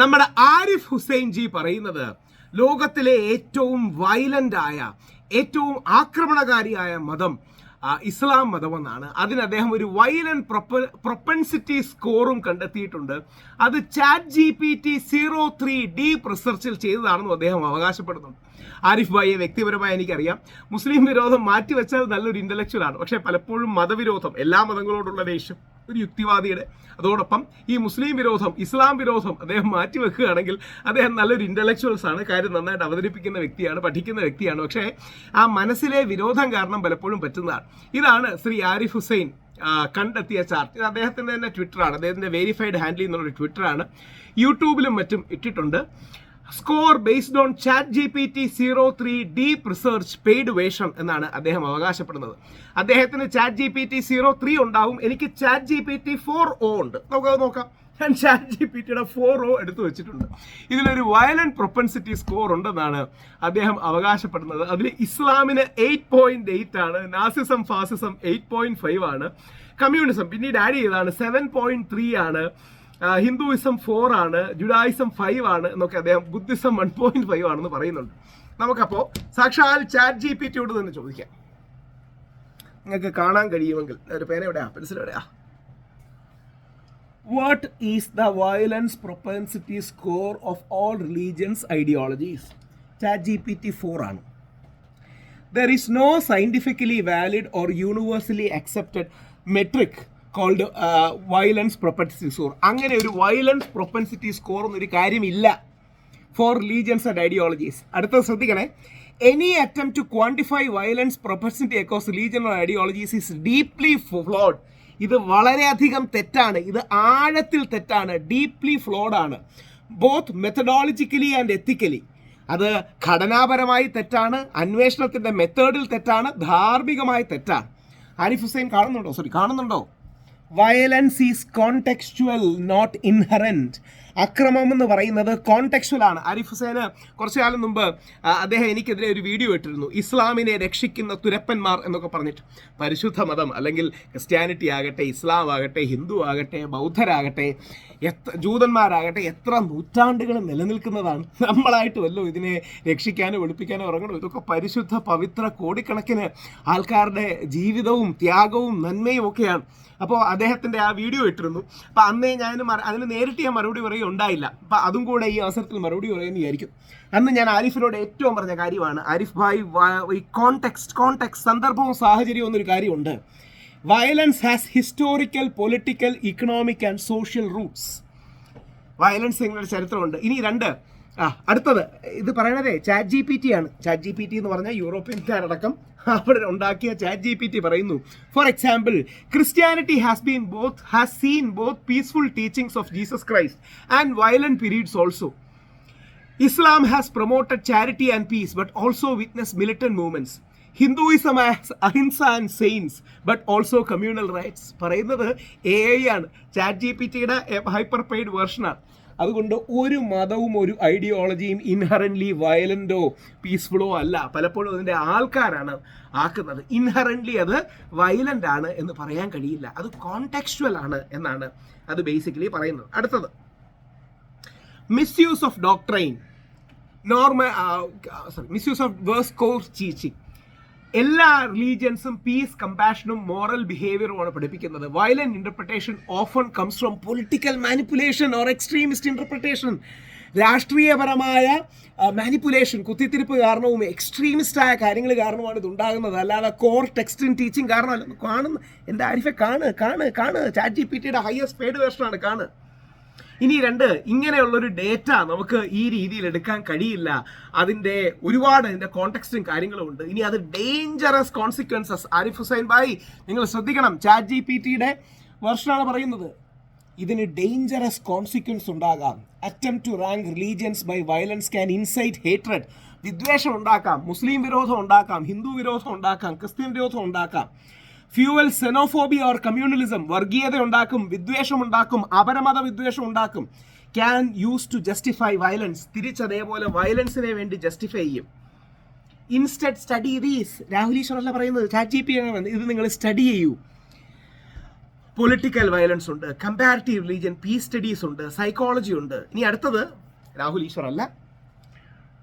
നമ്മുടെ ആരിഫ് ഹുസൈൻ ജി പറയുന്നത് ലോകത്തിലെ ഏറ്റവും വയലന്റ് ആയ ഏറ്റവും ആക്രമണകാരിയായ മതം ഇസ്ലാം മതമെന്നാണ്. അതിന് അദ്ദേഹം ഒരു വയലന്റ് പ്രൊപ്പൻസിറ്റി സ്കോറും കണ്ടെത്തിയിട്ടുണ്ട്. അത് chat G P T zero three deep റിസർച്ചിൽ ചെയ്തതാണെന്നും അദ്ദേഹം അവകാശപ്പെടുന്നുണ്ട്. ആരിഫ് ഭായിയെ വ്യക്തിപരമായി എനിക്കറിയാം. മുസ്ലിം വിരോധം മാറ്റിവെച്ചാൽ നല്ലൊരു ഇന്റലക്ച്വൽ ആണ്. പക്ഷേ പലപ്പോഴും മതവിരോധം എല്ലാ മതങ്ങളോടുള്ള ദേഷ്യം ഒരു യുക്തിവാദിയുടെ. അതോടൊപ്പം ഈ മുസ്ലിം വിരോധം ഇസ്ലാം വിരോധം അദ്ദേഹം മാറ്റിവെക്കുകയാണെങ്കിൽ അദ്ദേഹം നല്ലൊരു ഇന്റലക്ച്വൽസ് ആണ് കാര്യം നന്നായിട്ട് അവതരിപ്പിക്കുന്ന വ്യക്തിയാണ് പഠിക്കുന്ന വ്യക്തിയാണ്. പക്ഷേ ആ മനസ്സിലെ വിരോധം കാരണം പലപ്പോഴും പറ്റുന്നതാണ്. ഇതാണ് ശ്രീ ആരിഫ് ഹുസൈൻ കണ്ടെത്തിയ ചാർട്ട്. ഇത് അദ്ദേഹത്തിന്റെ തന്നെ ട്വിറ്ററാണ് അദ്ദേഹത്തിന്റെ വെരിഫൈഡ് ഹാൻഡിൽ എന്നുള്ള ട്വിറ്ററാണ് യൂട്യൂബിലും മറ്റും ഇട്ടിട്ടുണ്ട്. Score based on chat G P T zero three deep research paid വേഷം എന്നാണ് അദ്ദേഹം അവകാശപ്പെടുന്നത്. അദ്ദേഹത്തിന് chat G P T zero three ഉണ്ടാവും. എനിക്ക് chat G P T four O ഉണ്ട് നമുക്കത് നോക്കാം. ഞാൻ ചാറ്റ് ജി പി ടിയുടെ ഫോർ ഒ എടുത്തു വെച്ചിട്ടുണ്ട്. ഇതിലൊരു വയലന്റ് പ്രൊപ്പൻസിറ്റി സ്കോർ ഉണ്ടെന്നാണ് അദ്ദേഹം അവകാശപ്പെടുന്നത്. അതിൽ ഇസ്ലാമിന് എയ്റ്റ് പോയിന്റ് എയ്റ്റ് ആണ്. Nazism fascism eight point five ആണ്. കമ്മ്യൂണിസം പിന്നീട് ആഡ് ചെയ്തതാണ് സെവൻ പോയിന്റ് ത്രീ ആണ്. ഹിന്ദുയിസം ഫോർ ആണ് ജുഡായിസം ഫൈവ് ആണ് എന്നൊക്കെ അദ്ദേഹം ബുദ്ധിസം വൺ പോയിന്റ് ഫൈവ് ആണെന്ന് പറയുന്നുണ്ട്. നമുക്കപ്പോ സാക്ഷാൽ ചാറ്റ് ജി പി ടിയോട് തന്നെ ചോദിക്കാം. നിങ്ങൾക്ക് കാണാൻ കഴിയുമെങ്കിൽ. ഒരു പേന എവിടെയാ പെൻസിൽ എവിടെയാ what is the violence propensity score of all religions ideologies chat G P T four ആണ്. There is no scientifically valid or universally accepted metric called violence propensity score അങ്ങനെ ഒരു വയലൻസ് പ്രൊപ്പൻസിറ്റി സ്കോർ എന്നൊരു കാര്യമില്ല four religions and ideologies അടുത്തത് ശ്രദ്ധിക്കണേ. Any attempt to quantify violence propensity across or ideologies is deeply flawed ഇത് വളരെയധികം തെറ്റാണ്. ഇത് ആഴത്തിൽ തെറ്റാണ്. ഡീപ്ലി ഫ്ലോഡ് ആണ്. ബോത്ത് മെത്തഡോളജിക്കലി ആൻഡ് എത്തിക്കലി അത് ഘടനാപരമായി തെറ്റാണ്. അന്വേഷണത്തിന്റെ മെത്തേഡിൽ തെറ്റാണ്. ധാർമ്മികമായി തെറ്റാണ്. ആരിഫ് ഹുസൈൻ കാണുന്നുണ്ടോ? സോറി കാണുന്നുണ്ടോ? Violence is contextual not inherent അക്രമം എന്ന് പറയുന്നത് കോണ്ടെക്സ്റ്റുവൽ ആണ്. അരിഫ് ഹുസൈന് കുറച്ചു കാലം മുമ്പ് അദ്ദേഹം എനിക്കെതിരെ ഒരു വീഡിയോ ഇട്ടിരുന്നു. ഇസ്ലാമിനെ രക്ഷിക്കുന്ന തുരപ്പന്മാർ എന്നൊക്കെ പറഞ്ഞിട്ട്. പരിശുദ്ധ മതം അല്ലെങ്കിൽ ക്രിസ്ത്യാനിറ്റി ആകട്ടെ ഇസ്ലാം ആകട്ടെ ഹിന്ദു ആകട്ടെ ബൗദ്ധരാകട്ടെ എത്ര ജൂതന്മാരാകട്ടെ എത്ര നൂറ്റാണ്ടുകൾ നിലനിൽക്കുന്നതാണ്. നമ്മളായിട്ട് വല്ലോ ഇതിനെ രക്ഷിക്കാനോ വെളുപ്പിക്കാനോ ഇറങ്ങണോ? ഇതൊക്കെ പരിശുദ്ധ പവിത്ര കോടിക്കണക്കിന് ആൾക്കാരുടെ ജീവിതവും ത്യാഗവും നന്മയും ഒക്കെയാണ്. അപ്പോൾ അദ്ദേഹത്തിന്റെ ആ വീഡിയോ ഇട്ടിരുന്നു. അപ്പോൾ അന്നേ ഞാൻ അതിന് നേരിട്ട് ഞാൻ മറുപടി പറയുക ഉണ്ടായില്ല. അപ്പോൾ അതും കൂടെ ഈ അവസരത്തിൽ മറുപടി പറയുമെന്ന് വിചാരിക്കും. അന്ന് ഞാൻ ആരിഫിനോട് ഏറ്റവും പറഞ്ഞ കാര്യമാണ് ആരിഫ് ഭായ് ഈ കോൺടെക്സ്റ്റ് കോൺടെക്സ്റ്റ് സന്ദർഭവും സാഹചര്യവും എന്നൊരു കാര്യമുണ്ട്. Violence has historical political economic and social roots violence നിങ്ങളുടെ ചരിത്രമുണ്ട്. ഇനി രണ്ട്. ആ അടുത്തത്. ഇത് പറയണതേ ചാറ്റ് ജി പി ടി ആണ്. ചാറ്റ് ജി പി ടി എന്ന് പറഞ്ഞാൽ യൂറോപ്യൻകാരടക്കം അവിടെ ഉണ്ടാക്കിയ ചാറ്റ് ജി പി ടി പറയുന്നു for example Christianity has been both has seen both peaceful teachings of Jesus Christ and violent periods also Islam has promoted charity and peace but also witness militant movements Hinduism as ahimsa and saints but also communal riots പറയുന്നത് A I ആണ് chat G P ടിയുടെ hyper paid വേർഷനാണ് അതുകൊണ്ട് ഒരു മതവും ഒരു ഐഡിയോളജിയും inherently വയലന്റോ പീസ്ഫുള്ളോ അല്ല. പലപ്പോഴും അതിന്റെ ആൾക്കാരാണ് ആക്കുന്നത്. ഇൻഹറന്റ്ലി അത് വയലന്റ് ആണ് എന്ന് പറയാൻ കഴിയില്ല. അത് കോണ്ടെക്സ്റ്റുവൽ ആണ് എന്നാണ് അത് ബേസിക്കലി പറയുന്നത്. അടുത്തത്. Misuse of doctrine normal sorry misuse of versus core teaching എല്ലാ റിലീജിയൻസും പീസ് കമ്പാഷനും മോറൽ ബിഹേവിയറുമാണ് പഠിപ്പിക്കുന്നത്. Violent interpretation often comes from political manipulation or extremist interpretation രാഷ്ട്രീയപരമായ മാനിപ്പുലേഷൻ കുത്തിത്തിരിപ്പ് കാരണവും എക്സ്ട്രീമിസ്റ്റായ കാര്യങ്ങൾ കാരണമാണ് ഇത് ഉണ്ടാകുന്നത്. അല്ലാതെ കോർ ടെക്സ്റ്റ് ഇൻ ടീച്ചിങ് കാരണമല്ല. കാണുന്ന. എന്റെ ആരിഫെ? കാണ് കാണ് കാണ് ചാറ്റ് ജി പി ടിയുടെ ഹയസ്റ്റ് പെയ്ഡ് വേർഷനാണ് കാണ് ഇനി രണ്ട് ഇങ്ങനെയുള്ളൊരു ഡേറ്റ നമുക്ക് ഈ രീതിയിൽ എടുക്കാൻ കഴിയില്ല. അതിന്റെ ഒരുപാട് അതിന്റെ കോണ്ടെക്സ്റ്റും കാര്യങ്ങളും ഉണ്ട്. ഇനി അത് ഡേഞ്ചറസ് കോൺസിക്വൻസസ് ആരിഫ് ഹുസൈൻ ഭായി നിങ്ങൾ ശ്രദ്ധിക്കണം. ചാറ്റ് ജി പി ടിയുടെ വർഷനാണ് പറയുന്നത്. ഇതിന് ഡേഞ്ചറസ് കോൺസിക്വൻസ് ഉണ്ടാകാം. Attempt to rank religions by violence can incite hatred വിദ്വേഷം ഉണ്ടാക്കാം. മുസ്ലിം വിരോധം ഉണ്ടാക്കാം. ഹിന്ദു വിരോധം ഉണ്ടാക്കാം. ക്രിസ്ത്യൻ വിരോധം ഉണ്ടാക്കാം. ഫ്യൂവൽ സെനോഫോബിയ ഓർ കമ്മ്യൂണലിസം വർഗീയത ഉണ്ടാക്കും വിദ്വേഷം ഉണ്ടാക്കും അപരമത വിദ്വേഷം ഉണ്ടാക്കും. Can use to justify violence തിരിച്ചതേപോലെ വയലൻസിനെ വേണ്ടി ജസ്റ്റിഫൈ ചെയ്യും. ഇൻസ്റ്റഡ് സ്റ്റഡി ദീസ് രാഹുൽ ഈശ്വറല്ല പറയുന്നത് ചാറ്റ് ജി പി ഇത് നിങ്ങൾ സ്റ്റഡി ചെയ്യൂ. പൊളിറ്റിക്കൽ വയലൻസ് ഉണ്ട് കമ്പാരിറ്റീവ് റിലീജിയൻ പീസ് സ്റ്റഡീസ് ഉണ്ട് സൈക്കോളജി ഉണ്ട്. ഇനി അടുത്തത് രാഹുൽ ഈശ്വർ അല്ല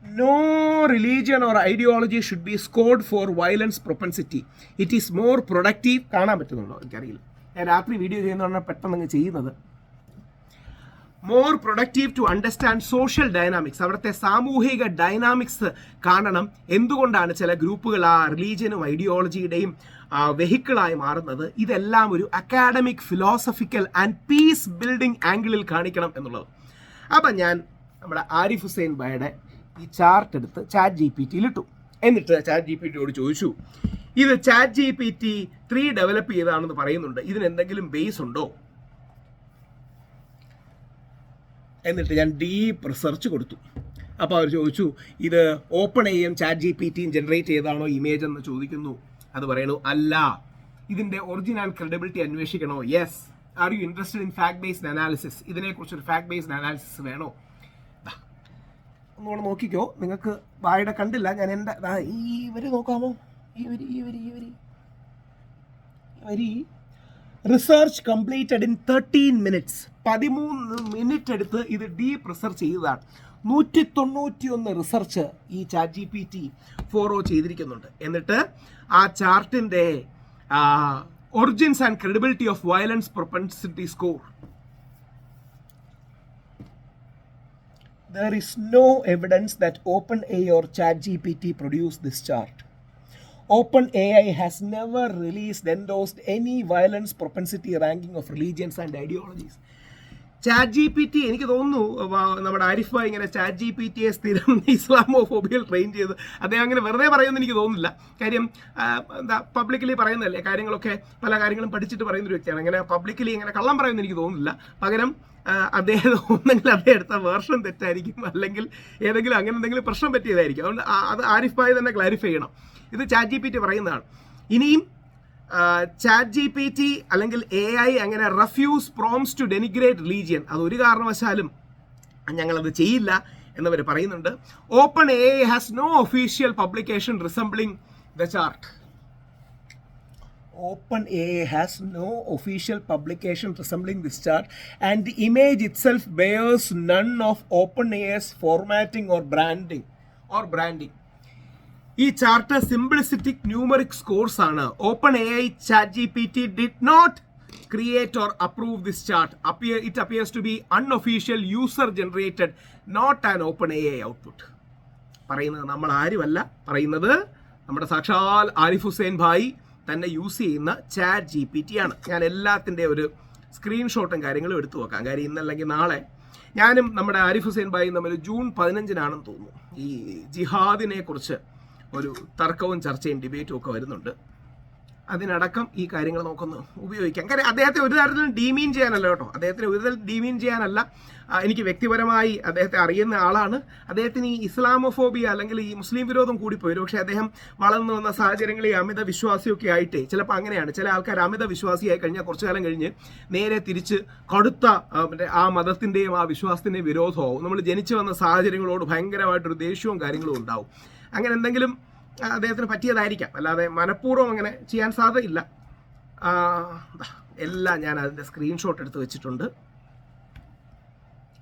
no religion or ideology should be scored for violence propensity it is more productive കാണാൻ പറ്റുന്നുണ്ടോ? എനിക്കറിയില്ല. ഞാൻ രാത്രി വീഡിയോ ചെയ്യുന്നതാണ് പെട്ടെന്ന് അങ്ങ് ചെയ്യുന്നത്. More productive to understand social dynamics അവിടുത്തെ സാമൂഹിക ഡൈനാമിക്സ് കാണണം. എന്തുകൊണ്ടാണ് ചില ഗ്രൂപ്പുകൾ ആ റിലീജിയനും ഐഡിയോളജിയുടെയും വെഹിക്കിളായി മാറുന്നത്? ഇതെല്ലാം ഒരു academic philosophical and peace building ആംഗിളിൽ കാണിക്കണം എന്നുള്ളത്. അപ്പം ഞാൻ നമ്മുടെ ആരിഫ് ഹുസൈൻ ബയുടെ ഈ ചാർട്ട് എടുത്ത് ചാറ്റ് ജി പി ടിയിൽ ഇട്ടു. എന്നിട്ട് ചാറ്റ് ജി പി ടിയോട് ചോദിച്ചു ഇത് chat G P T three develop ചെയ്താണെന്ന് പറയുന്നുണ്ട്. ഇതിന് എന്തെങ്കിലും ബേസ് ഉണ്ടോ? എന്നിട്ട് ഞാൻ ഡീപ്പ് റിസർച്ച് കൊടുത്തു. അപ്പോൾ അവർ ചോദിച്ചു ഇത് ഓപ്പൺ എയും ചാറ്റ് ജി പി ടിയും ജനറേറ്റ് ചെയ്താണോ ഇമേജ് എന്ന് ചോദിക്കുന്നു. അത് പറയണു അല്ല. ഇതിന്റെ and credibility അന്വേഷിക്കണോ? Yes are you interested in fact based analysis ഇതിനെക്കുറിച്ച് ഒരു ഫാക്ട് ബേസ്ഡ് അനാലിസിസ് വേണോ? ഒന്നുകൂടെ നോക്കിക്കോ. നിങ്ങൾക്ക് വായുടെ കണ്ടില്ല. ഞാൻ എന്റെ ഈ ഇവർ നോക്കാമോ? ഈ വരി ഈ വരി ഈ വരി. വരി. Research completed in thirteen minutes പതിമൂന്ന് മിനിറ്റ് എടുത്ത് ഇത് ഡീപ്പ് റിസർച്ച് ചെയ്തതാണ്. നൂറ്റി തൊണ്ണൂറ്റി ഒന്ന് റിസർച്ച് ഈ chat G P T follow ചെയ്തിരിക്കുന്നുണ്ട്. എന്നിട്ട് ആ ചാർട്ടിന്റെ origins and credibility of violence propensity score there is no evidence that OpenAI or ChatGPT produced this chart. OpenAI has never released, endorsed any violence propensity ranking of religions and ideologies. Chat G P T എനിക്ക് തോന്നുന്നു നമ്മുടെ ആരിഫ് ഭായ് ഇങ്ങനെ chat G P ടിയെ സ്ഥിരം ഇസ്ലാമോ ഫോബിയിൽ train ചെയ്ത് അദ്ദേഹം അങ്ങനെ വെറുതെ പറയുമെന്ന് എനിക്ക് തോന്നുന്നില്ല. കാര്യം എന്താ പബ്ലിക്കലി പറയുന്നതല്ലേ കാര്യങ്ങളൊക്കെ പല കാര്യങ്ങളും പഠിച്ചിട്ട് പറയുന്ന ഒരു വ്യക്തിയാണ്. അങ്ങനെ പബ്ലിക്കലി ഇങ്ങനെ കള്ളം പറയുമെന്ന് എനിക്ക് തോന്നുന്നില്ല. പകരം അദ്ദേഹം ഒന്നെങ്കിൽ അദ്ദേഹം എടുത്ത വേർഷൻ തെറ്റായിരിക്കും. അല്ലെങ്കിൽ ഏതെങ്കിലും അങ്ങനെ എന്തെങ്കിലും പ്രശ്നം പറ്റിയതായിരിക്കും. അതുകൊണ്ട് അത് ആരിഫ് ഭായ് തന്നെ ക്ലാരിഫൈ ചെയ്യണം. ഇത് ചാറ്റ് ജി പി ടി പറയുന്നതാണ്. ഇനിയും ചാറ്റ് ജി പി ടി അല്ലെങ്കിൽ എ ഐ അങ്ങനെ refuse prompts to denigrate religion അത് ഒരു കാരണവശാലും ഞങ്ങളത് ചെയ്യില്ല എന്നിവർ പറയുന്നുണ്ട്. Open A I has no official publication resembling the chart open A has no official publication resembling this chart and the image itself bears none of open A S formatting or branding or branding ഈ chart simplistic numeric scores ആണ്. Open A I chat G P T did not create or approve this chart appear it appears to be unofficial user generated not an Open A I output പറയുന്നത് നമ്മൾ ആരുമല്ല. പറയുന്നത് നമ്മുടെ സാക്ഷാൽ ആരിഫ് ഹുസൈൻ ഭായി തന്നെ use ചെയ്യുന്ന chat G P T ആണ്. ഞാൻ എല്ലാത്തിന്റെ ഒരു സ്ക്രീൻഷോട്ടും കാര്യങ്ങളും എടുത്തു വെക്കാം. കാര്യം ഇന്നല്ലെങ്കിൽ നാളെ ഞാനും നമ്മുടെ ആരിഫ് ഹുസൈൻ ഭായി തമ്മിൽ ജൂൺ പതിനഞ്ചിനാണെന്ന് തോന്നുന്നു. ഈ ജിഹാദിനെ കുറിച്ച് ഒരു തർക്കവും ചർച്ചയും ഡിബേറ്റും ഒക്കെ വരുന്നുണ്ട്. അതിനടക്കം ഈ കാര്യങ്ങൾ നമുക്കൊന്ന് ഉപയോഗിക്കാം. കാര്യം അദ്ദേഹത്തെ ഒരു തരത്തിലും ഡീമീൻ ചെയ്യാനല്ല കേട്ടോ. അദ്ദേഹത്തിന് ഒരു തരത്തിൽ ഡീമീൻ ചെയ്യാനല്ല. എനിക്ക് വ്യക്തിപരമായി അദ്ദേഹത്തെ അറിയുന്ന ആളാണ്. അദ്ദേഹത്തിന് ഈ ഇസ്ലാമോഫോബിയ അല്ലെങ്കിൽ ഈ മുസ്ലിം വിരോധം കൂടിപ്പോയി പക്ഷേ അദ്ദേഹം വളർന്നു വന്ന സാഹചര്യങ്ങളിൽ അമിത വിശ്വാസിയൊക്കെ ആയിട്ട്. ചിലപ്പോൾ അങ്ങനെയാണ്. ചില ആൾക്കാർ അമിത വിശ്വാസിയായി കഴിഞ്ഞാൽ കുറച്ചു കാലം കഴിഞ്ഞ് നേരെ തിരിച്ച് കടുത്ത ആ മതത്തിന്റെയും ആ വിശ്വാസത്തിന്റെയും വിരോധമാവും നമ്മൾ ജനിച്ചു വന്ന സാഹചര്യങ്ങളോട് ഭയങ്കരമായിട്ടൊരു ദേഷ്യവും കാര്യങ്ങളും ഉണ്ടാവും. അങ്ങനെ എന്തെങ്കിലും അദ്ദേഹത്തിന് പറ്റിയതായിരിക്കാം. അല്ലാതെ മനഃപൂർവം അങ്ങനെ ചെയ്യാൻ സാധ്യതയില്ല. എല്ലാം ഞാൻ അതിന്റെ സ്ക്രീൻഷോട്ട് എടുത്ത് വെച്ചിട്ടുണ്ട്.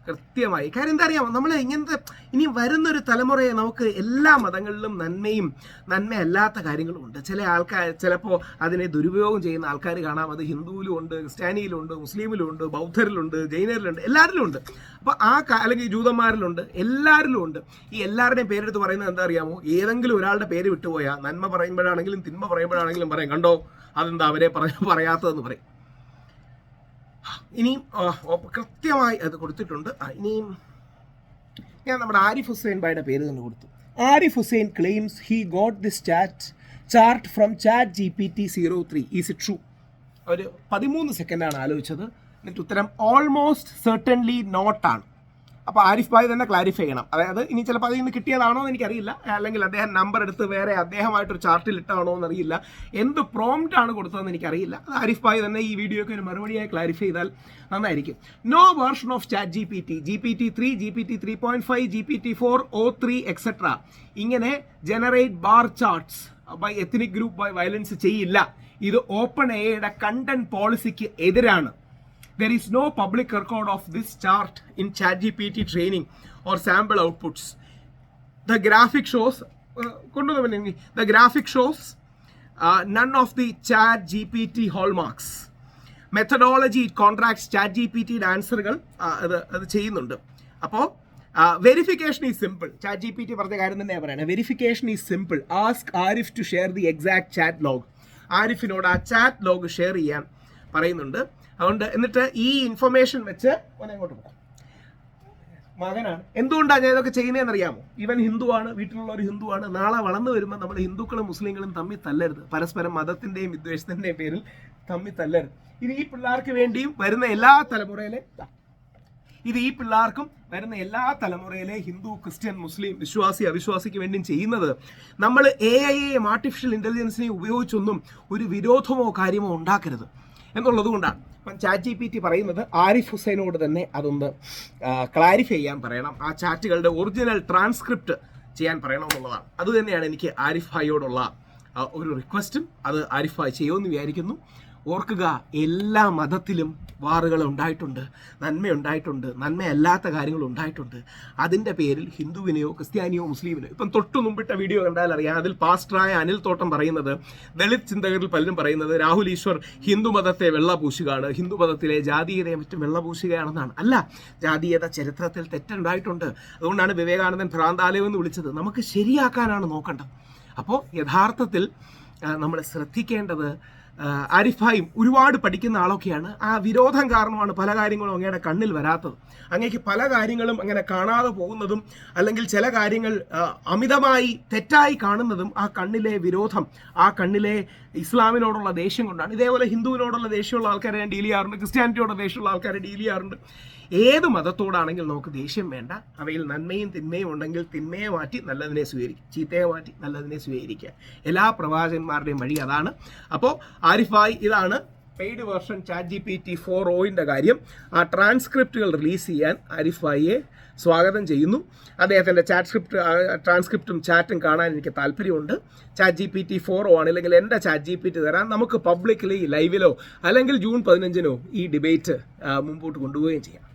കൃത്യമായി. കാര്യം എന്താ അറിയാമോ? നമ്മൾ ഇങ്ങനത്തെ ഇനി വരുന്നൊരു തലമുറയെ നമുക്ക് എല്ലാ മതങ്ങളിലും നന്മയും നന്മയല്ലാത്ത കാര്യങ്ങളും ഉണ്ട്. ചില ആൾക്കാർ ചിലപ്പോൾ അതിനെ ദുരുപയോഗം ചെയ്യുന്ന ആൾക്കാർ കാണാം. അത് ഹിന്ദുവിലും ഉണ്ട് ക്രിസ്ത്യാനിയിലും ഉണ്ട് മുസ്ലിമിലും ഉണ്ട് ബൗദ്ധരിലുണ്ട് ജൈനരിലുണ്ട് എല്ലാവരിലും ഉണ്ട്. അപ്പോൾ ആ അല്ലെങ്കിൽ ജൂതന്മാരിലുണ്ട് എല്ലാവരിലും ഉണ്ട്. ഈ എല്ലാവരുടെയും പേരെടുത്ത് പറയുന്നത് എന്താ അറിയാമോ? ഏതെങ്കിലും ഒരാളുടെ പേര് വിട്ടുപോയാൽ നന്മ പറയുമ്പോഴാണെങ്കിലും തിന്മ പറയുമ്പോഴാണെങ്കിലും പറയും. കണ്ടോ? അതെന്താ അവരെ പറ പറയാത്തതെന്ന് പറയും. ഇനിയും കൃത്യമായി അത് കൊടുത്തിട്ടുണ്ട്. ഇനിയും ഞാൻ നമ്മുടെ ആരിഫ് ഹുസൈൻ ബായുടെ പേര് തന്നെ കൊടുത്തു. Arif Hussain claims he got this chat chart from chat G P T zero three is it true ഒരു പതിമൂന്ന് സെക്കൻഡാണ് ആലോചിച്ചത്. എന്നിട്ട് ഉത്തരം ഓൾമോസ്റ്റ് സെർട്ടൻലി നോട്ടാണ് അപ്പോൾ ആരിഫ് ഭായ് തന്നെ ക്ലാരിഫൈ ചെയ്യണം. അതായത് ഇനി ചിലപ്പോൾ അതിൽ നിന്ന് കിട്ടിയതാണോ എന്ന് എനിക്കറിയില്ല. അല്ലെങ്കിൽ അദ്ദേഹം നമ്പർ എടുത്ത് വേറെ അദ്ദേഹമായിട്ടൊരു ചാർട്ടിൽ ഇട്ടാണോ എന്നറിയില്ല എന്ത് പ്രോംപ്റ്റ് ആണ് കൊടുത്തതെന്ന് എനിക്കറിയില്ല. അത് ആരിഫ് ഭായ് തന്നെ ഈ വീഡിയോയ്ക്ക് ഒരു മറുപടിയായി ക്ലാരിഫൈ ചെയ്താൽ നന്നായിരിക്കും. No version of chat G P T G P T three G P T three point five G P T four O three etcetera ഇങ്ങനെ generate bar charts by ethnic group by violence ചെയ്യില്ല. ഇത് open എയുടെ content പോളിസിക്ക് എതിരാണ്. There is no public record of this chart in ChatGPT training or sample outputs the graphic shows uh, the graphic shows uh, none of the ChatGPT hallmarks. Methodology contracts chat G P ടിയുടെ ആൻസറുകൾ അത് അത് ചെയ്യുന്നുണ്ട്. അപ്പോൾ verification is simple chat G P T പറഞ്ഞ കാര്യം തന്നെ പറയുന്നത് verification is simple ask Arif to share the exact chat log ആരിഫിനോട് ആ ചാറ്റ് ലോഗ് ഷെയർ ചെയ്യാൻ പറയുന്നുണ്ട്. അതുകൊണ്ട് എന്നിട്ട് ഈ ഇൻഫർമേഷൻ വെച്ച് അങ്ങോട്ട് പോകാം മകനാണ്. എന്തുകൊണ്ടാണ് ഞാൻ ഇതൊക്കെ ചെയ്യുന്നതെന്ന് അറിയാമോ ഇവൻ ഹിന്ദുവാണ് വീട്ടിലുള്ള ഒരു ഹിന്ദുവാണ്. നാളെ വളർന്നു വരുമ്പോൾ നമ്മൾ ഹിന്ദുക്കളും മുസ്ലിങ്ങളും തമ്മിൽ തല്ലരുത്. പരസ്പരം മതത്തിന്റെയും വിദ്വേഷത്തിന്റെയും പേരിൽ തമ്മിൽ തല്ലരുത്. ഇത് ഈ പിള്ളേർക്ക് വേണ്ടിയും വരുന്ന എല്ലാ തലമുറയിലെ ഇത്. ഈ പിള്ളേർക്കും വരുന്ന എല്ലാ തലമുറയിലെ ഹിന്ദു ക്രിസ്ത്യൻ മുസ്ലിം വിശ്വാസി അവിശ്വാസിക്ക് വേണ്ടിയും ചെയ്യുന്നത് നമ്മൾ എ ഐയെയും ആർട്ടിഫിഷ്യൽ ഇന്റലിജൻസിനെയും ഉപയോഗിച്ചൊന്നും ഒരു വിരോധമോ കാര്യമോ ഉണ്ടാക്കരുത് എന്നുള്ളത് കൊണ്ടാണ് ഇപ്പം ചാറ്റ് ജി പി ടി പറയുന്നത് ആരിഫ് ഹുസൈനോട് തന്നെ അതൊന്ന് ക്ലാരിഫൈ ചെയ്യാൻ പറയണം. ആ ചാറ്റുകളുടെ ഒറിജിനൽ ട്രാൻസ്ക്രിപ്റ്റ് ചെയ്യാൻ പറയണം എന്നുള്ളതാണ് അതുതന്നെയാണ് എനിക്ക് ആരിഫ് ഭായിയോടുള്ള ഒരു റിക്വസ്റ്റും അത് ആരിഫ് ഭായ് ചെയ്യുമെന്ന് വിചാരിക്കുന്നു. ഓർക്കുക എല്ലാ മതത്തിലും വാറുകൾ ഉണ്ടായിട്ടുണ്ട് നന്മയുണ്ടായിട്ടുണ്ട് നന്മയല്ലാത്ത കാര്യങ്ങൾ ഉണ്ടായിട്ടുണ്ട്. അതിന്റെ പേരിൽ ഹിന്ദുവിനെയോ ക്രിസ്ത്യാനിയോ മുസ്ലിമിനെയോ ഇപ്പം തൊട്ടു മുമ്പിട്ട വീഡിയോ കണ്ടാൽ അറിയാം അതിൽ പാസ്റ്ററായ അനിൽ തോട്ടം പറയുന്നത് ദളിത് ചിന്തകരിൽ പലരും പറയുന്നത് രാഹുൽ ഈശ്വർ ഹിന്ദു മതത്തെ വെള്ളപൂശുകയാണ് ഹിന്ദു മതത്തിലെ ജാതീയതയെ മറ്റും വെള്ളപൂശുകയാണെന്നാണ്. അല്ല ജാതീയത ചരിത്രത്തിൽ തെറ്റുണ്ടായിട്ടുണ്ട്. അതുകൊണ്ടാണ് വിവേകാനന്ദൻ ഭ്രാന്താലയം എന്ന് വിളിച്ചത്. നമുക്ക് ശരിയാക്കാനാണ് നോക്കേണ്ടത്. അപ്പോൾ യഥാർത്ഥത്തിൽ നമ്മൾ ശ്രദ്ധിക്കേണ്ടത് ആരിഫായും ഒരുപാട് പഠിക്കുന്ന ആളൊക്കെയാണ്. ആ വിരോധം കാരണമാണ് പല കാര്യങ്ങളും അങ്ങയുടെ കണ്ണിൽ വരാത്തത്. അങ്ങേക്ക് പല കാര്യങ്ങളും അങ്ങനെ കാണാതെ പോകുന്നതും അല്ലെങ്കിൽ ചില കാര്യങ്ങൾ അമിതമായി തെറ്റായി കാണുന്നതും ആ കണ്ണിലെ വിരോധം ആ കണ്ണിലെ ഇസ്ലാമിനോടുള്ള ദേഷ്യം കൊണ്ടാണ്. ഇതേപോലെ ഹിന്ദുവിനോടുള്ള ദേഷ്യമുള്ള ആൾക്കാരെ ഞാൻ ഡീൽ ചെയ്യാറുണ്ട് ക്രിസ്ത്യാനിറ്റിയോടുള്ള ദേഷ്യമുള്ള ആൾക്കാരെ ഡീൽ ചെയ്യാറുണ്ട്. ഏത് മതത്തോടാണെങ്കിൽ നമുക്ക് ദേഷ്യം വേണ്ട. അവയിൽ നന്മയും തിന്മയും ഉണ്ടെങ്കിൽ തിന്മയെ മാറ്റി നല്ലതിനെ സ്വീകരിക്കുക. ചീത്തയെ മാറ്റി നല്ലതിനെ സ്വീകരിക്കുക. എല്ലാ പ്രവാചകന്മാരുടെയും വഴി അതാണ്. അപ്പോൾ ആരിഫായി ഇതാണ് paid version chat G P T four ഒയിന്റെ കാര്യം. ആ ട്രാൻസ്ക്രിപ്റ്റുകൾ റിലീസ് ചെയ്യാൻ ആരിഫായിയെ സ്വാഗതം ചെയ്യുന്നു. അദ്ദേഹത്തിന്റെ ചാറ്റ് സ്ക്രിപ്റ്റ് ട്രാൻസ്ക്രിപ്റ്റും ചാറ്റും കാണാൻ എനിക്ക് താല്പര്യമുണ്ട്. Chat G P T four O ആണ് അല്ലെങ്കിൽ എന്റെ ചാറ്റ് ജി പി ടി തരാൻ നമുക്ക് പബ്ലിക്കലി ലൈവിലോ അല്ലെങ്കിൽ ജൂൺ പതിനഞ്ചിനോ ഈ ഡിബേറ്റ് മുമ്പോട്ട് കൊണ്ടുപോവുകയും ചെയ്യാം.